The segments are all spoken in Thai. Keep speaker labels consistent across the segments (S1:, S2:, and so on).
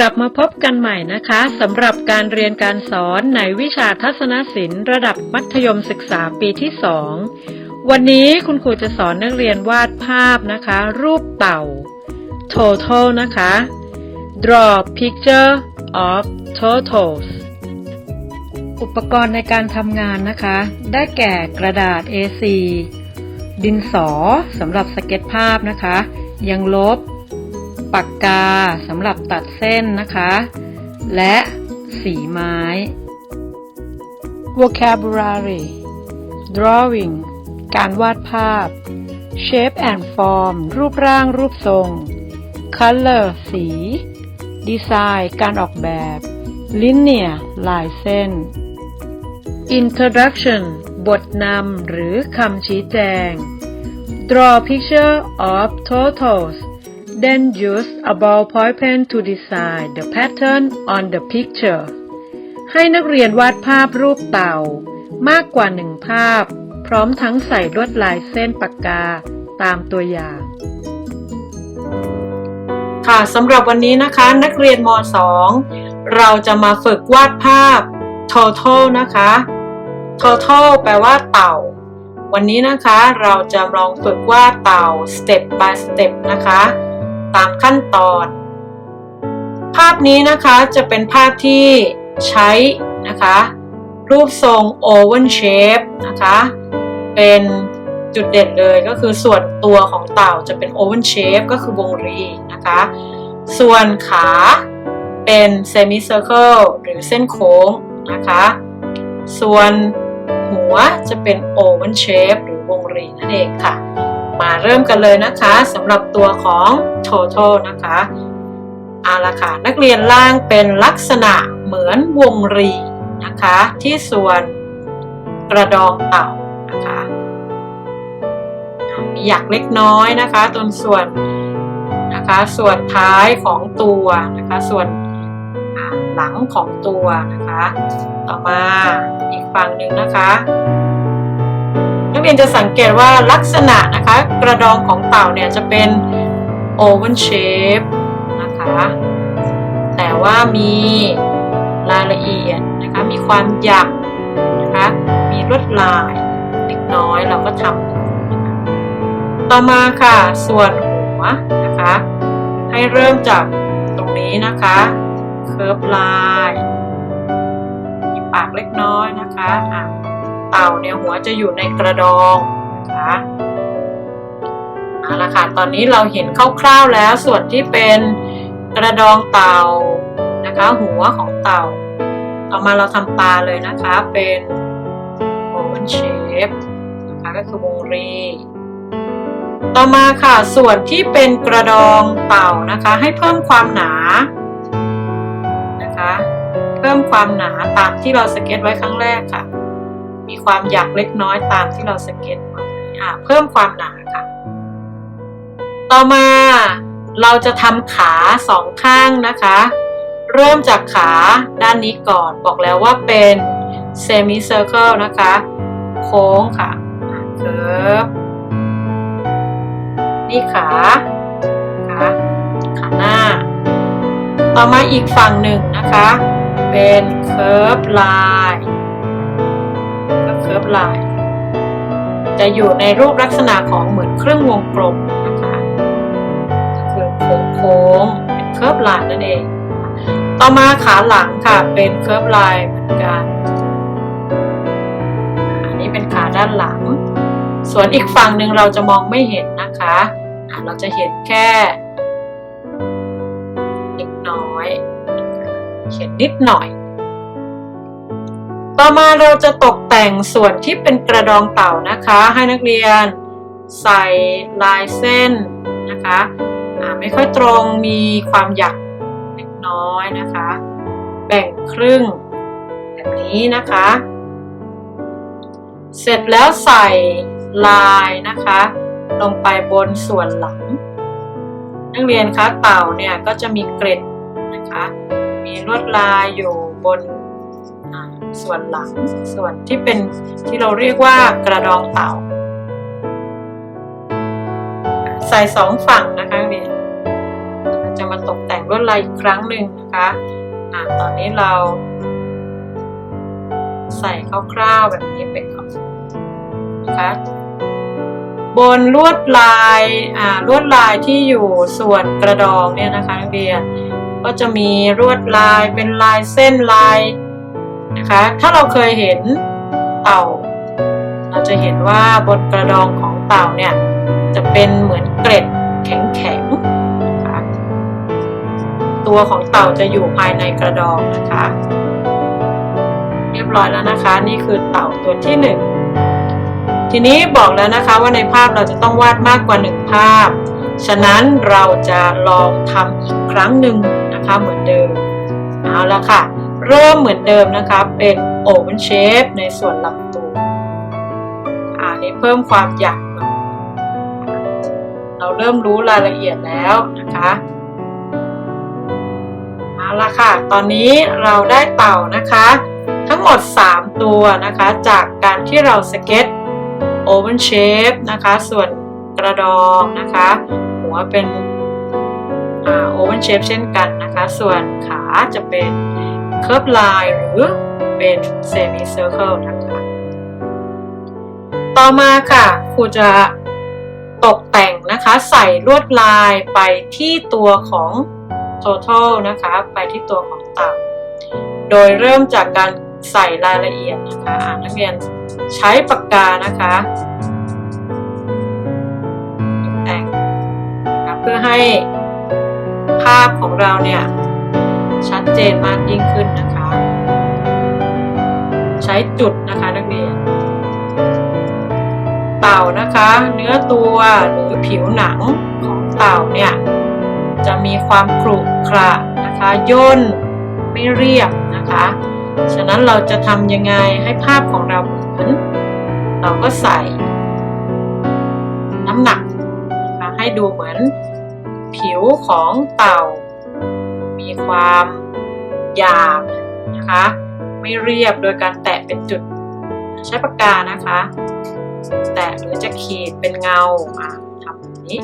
S1: กลับมาพบกันใหม่นะคะสำหรับการเรียนการสอนในวิชาทัศนศิลป์ระดับมัธยมศึกษาปีที่2วันนี้คุณครูจะสอนนักเรียนวาดภาพนะคะ รูปเต่า total นะคะ draw picture of totals อุปกรณ์ในการทำงานนะคะ ได้แก่กระดาษ A4 ดินสอสำหรับสเก็ตภาพนะคะ ยังลบ ปากกาสำหรับตัดเส้นนะคะ และสีไม้ vocabulary drawing การวาดภาพ shape and form รูปร่างรูปทรง color สี design การออกแบบ linear ลายเส้น introduction บทนำหรือคำชี้แจง draw picture of totals then use a ballpoint pen to design the pattern on the picture ให้นักเรียนวาดภาพรูปเต่า มากกว่าหนึ่งภาพ พร้อมทั้งใส่ลวดลายเส้นปากกาตามตัวอย่าง ค่ะสำหรับวันนี้นะคะนักเรียนม .2 เราจะมาฝึกวาดภาพ total นะคะ total แปลว่าเต่า วันนี้นะคะเราจะลองฝึกวาดเต่า step by step นะคะ ตามขั้นตอน ภาพนี้นะคะจะเป็นภาพที่ใช้นะคะ รูปทรง oval shape นะคะ เป็นจุดเด่นเลยก็คือส่วนตัวของเต่าจะเป็น oval shape ก็คือวงรีนะคะ ส่วนขาเป็น semicircle หรือเส้นโค้งนะคะ ส่วนหัวจะเป็น oval shape หรือวงรีนั่นเองค่ะ มาเริ่มกันเลยนะคะสำหรับตัวของ total นะคะเอาละค่ะนักเรียนล่างเป็นลักษณะเหมือนวงรีนะคะ ที่ส่วนกระดองเต่านะคะมีหยักเล็กน้อยนะคะตรงส่วนนะคะส่วนท้ายของตัวนะคะส่วนหลังของตัวนะคะ ต่อมาอีกฝั่งหนึ่งนะคะ นักเรียนจะสังเกตว่าลักษณะนะคะ กระดองของเต่าเนี่ยจะเป็น oval shape นะคะ แต่ว่ามีรายละเอียดนะคะ มีความหยักนะคะ มีลวดลายเล็กน้อยเราก็ทำะะต่อมาค่ะ ส่วนหัวนะคะ ให้เริ่มจากตรงนี้นะคะ เคิร์ฟลายมีปากเล็กน้อยนะคะอะ เต่าเนี่ยหัวจะอยู่ในกระดองนะคะเอาละค่ะตอนนี้เราเห็นคร่าวๆแล้วส่วนที่เป็นกระดองเต่านะคะ หัวของเต่าต่อมาเราทำตาเลยนะคะเป็น oval shape นะคะก็คือวงรี ต่อมาค่ะส่วนที่เป็นกระดองเต่านะคะ ให้เพิ่มความหนานะคะ เพิ่มความหนาตามที่เราสเก็ตไว้ครั้งแรกค่ะ มีความหยักเล็กน้อยตามที่เราสเก็ตไว้อ่าเพิ่มความหนาค่ะ ต่อมาเราจะทำขาสองข้างนะคะ เริ่มจากขาด้านนี้ก่อนบอกแล้วว่าเป็น semi circle นะคะ โค้งค่ะเคิร์ฟนี่ขาขาขาหน้า ต่อมาอีกฝั่งหนึ่งนะคะ เป็นเคิร์ฟลายก็ เคิร์ฟลายจะอยู่ในรูปลักษณะของเหมือนเครื่องวงกลมนะคะก็คือโค้งโค้งเป็นเคิร์ฟลายนั่นเอง ต่อมาขาหลังค่ะเป็นเคิร์ฟลายเหมือนกันอันนี้เป็นขาด้านหลัง ส่วนอีกฝั่งหนึ่งเราจะมองไม่เห็นนะคะอะเราจะเห็นแค่เล็กน้อย เห็นนิดหน่อย ต่อมาเราจะตก แต่งส่วนที่เป็นกระดองเต่านะคะ ให้นักเรียนใส่ลายเส้นนะคะไม่ค่อยตรงมีความหยักเล็กน้อยนะคะ แบ่งครึ่งแบบนี้นะคะ เสร็จแล้วใส่ลายนะคะ ลงไปบนส่วนหลัง นักเรียนคะเต่าเนี่ยก็จะมีเกร็ดนะคะ มีลวดลายอยู่บน ส่วนหลัง ส่วนที่เป็นที่เราเรียกว่ากระดองเต่า ใส่สองฝั่งนะคะเรียนจะมาตกแต่งลวดลายอีกครั้งหนึ่งนะคะอะตอนนี้เราใส่คร่าวๆแบบนี้ไปก่อนนะคะบนลวดลายอ่าลวดลายที่อยู่ส่วนกระดองเนี่ยนะคะนักเรียนก็จะมีลวดลายเป็นลายเส้นลาย นะคะ ถ้าเราเคยเห็นเต่า เราจะเห็นว่าบนกระดองของเต่าเนี่ยจะเป็นเหมือนเกล็ดแข็งๆนะคะตัวของเต่าจะอยู่ภายในกระดองนะคะ เรียบร้อยแล้วนะคะ นี่คือเต่าตัวที่หนึ่งทีนี้บอกแล้วนะคะว่าในภาพเราจะต้องวาดมากกว่าหนึ่งภาพ ฉะนั้นเราจะลองทำอีกครั้งหนึ่งนะคะเหมือนเดิม เอาละค่ะ เริ่มเหมือนเดิมนะคะ เป็น oval shape ในส่วนลำตัวอ่านี้เพิ่มความหยักเราเริ่มรู้รายละเอียดแล้วนะคะเอาละค่ะ ตอนนี้เราได้เต่านะคะ ทั้งหมด 3 ตัวนะคะ จากการที่เราสเก็ต oval shape นะคะ ส่วนกระดองนะคะ หัวเป็นโอ่า oval shape เช่นกันนะคะ ส่วนขาจะเป็น curve line หรือเป็น semi circle นะคะ ต่อมาค่ะครูจะตกแต่งนะคะใส่ลวดลายไปที่ตัวของ total นะคะ ไปที่ตัวของต่าโดยเริ่มจากการใส่รายละเอียดนะคะอ่านักเรียนใช้ปากกานะคะแต่งนะคะเพื่อให้ภาพของเราเนี่ย ชัดเจนมากยิ่งขึ้นนะคะ ใช้จุดนะคะนักเรียนเต่านะคะ เนื้อตัวหรือผิวหนังของเต่าเนี่ยจะมีความขรุขระนะคะย่นไม่เรียบนะคะ ฉะนั้นเราจะทำยังไงให้ภาพของเราเหมือนเราก็ใส่น้ำหนักนะคะให้ดูเหมือนผิวของเต่า มีความหยาบนะคะ ไม่เรียบโดยการแตะเป็นจุด ใช้ปากกานะคะ แตะหรือจะขีดเป็นเงาอะทำแบบนี้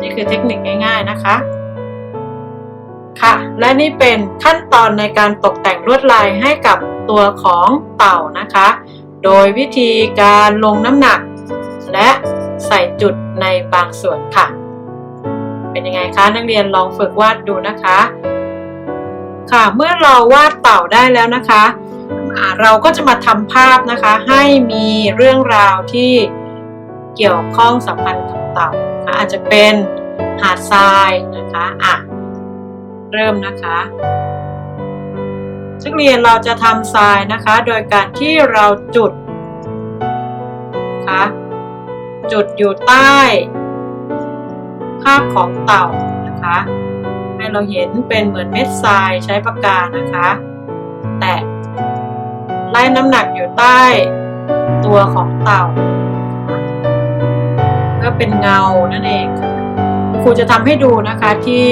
S1: นี่คือเทคนิคง่ายๆนะคะ ค่ะ และนี่เป็นขั้นตอนในการตกแต่งลวดลายให้กับตัวของเต่านะคะ โดยวิธีการลงน้ำหนัก และใส่จุดในบางส่วนค่ะ เป็นยังไงคะ นักเรียนลองฝึกวาดดูนะคะ ค่ะเมื่อเราวาดเต่าได้แล้วนะคะอ่าเราก็จะมาทำภาพนะคะ ให้มีเรื่องราวที่เกี่ยวข้องสัมพันธ์กับเต่านะคะอาจจะเป็นหาดทรายนะคะอะเริ่มนะคะนักเรียนเราจะทำทรายนะคะ โดยการที่เราจุดนะคะจุดอยู่ใต้าพของเต่านะคะ ให้เราเห็นเป็นเหมือนเม็ดทรายใช้ปากกานะคะ แตะไล่น้ำหนักอยู่ใต้ตัวของเต่าเพื่อเป็นเงานั่นเองค่ะครูจะทำให้ดูนะคะที่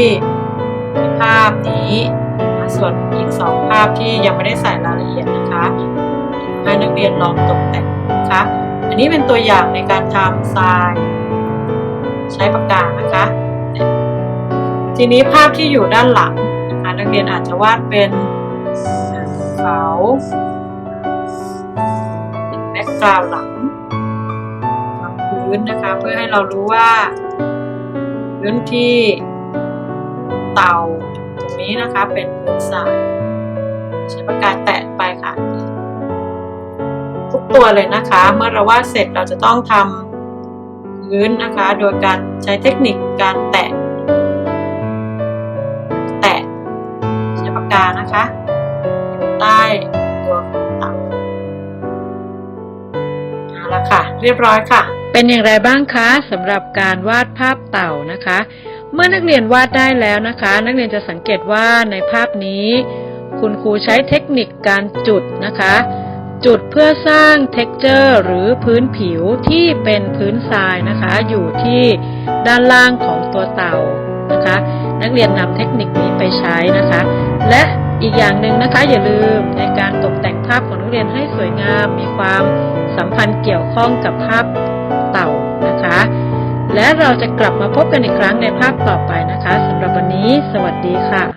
S1: ภาพนี้ส่วนอีกสองภาพที่ยังไม่ได้ใส่รายละเอียดนะคะให้นักเรียนลองตกแต่งนะคะ อันนี้เป็นตัวอย่างในการทำทราย ใช้ปากกานะคะ ทีนี้ภาพที่อยู่ด้านหลังนะคะนักเรียนอาจจะวาดเป็นเขาเป็นแบ็กกราวด์หลังพื้นนะคะ เพื่อให้เรารู้ว่าพื้นที่เตาตรงนี้นะคะเป็นพื้นทรายใช้ปากกาแตะไปค่ะ ทุกตัวเลยนะคะ เมื่อเราวาดเสร็จเราจะต้องทำ พื้นนะคะ โดยการใช้เทคนิคการแตะ แตะใช้ปากกานะคะใต้ตัวเต่าเอาละค่ะ เรียบร้อยค่ะ เป็นอย่างไรบ้างคะสำหรับการวาดภาพเต่านะคะ เมื่อนักเรียนวาดได้แล้วนะคะ นักเรียนจะสังเกตว่าในภาพนี้ คุณครูใช้เทคนิคการจุดนะคะ จุดเพื่อสร้าง texture หรือพื้นผิวที่เป็นพื้นทรายนะคะ อยู่ที่ด้านล่างของตัวเต่านะคะ นักเรียนนำเทคนิคนี้ไปใช้นะคะ และอีกอย่างหนึ่งนะคะอย่าลืมในการตกแต่งภาพของนักเรียนให้สวยงาม มีความสัมพันธ์เกี่ยวข้องกับภาพเต่านะคะ และเราจะกลับมาพบกันอีกครั้งในภาพต่อไปนะคะสำหรับวันนี้ สวัสดีค่ะ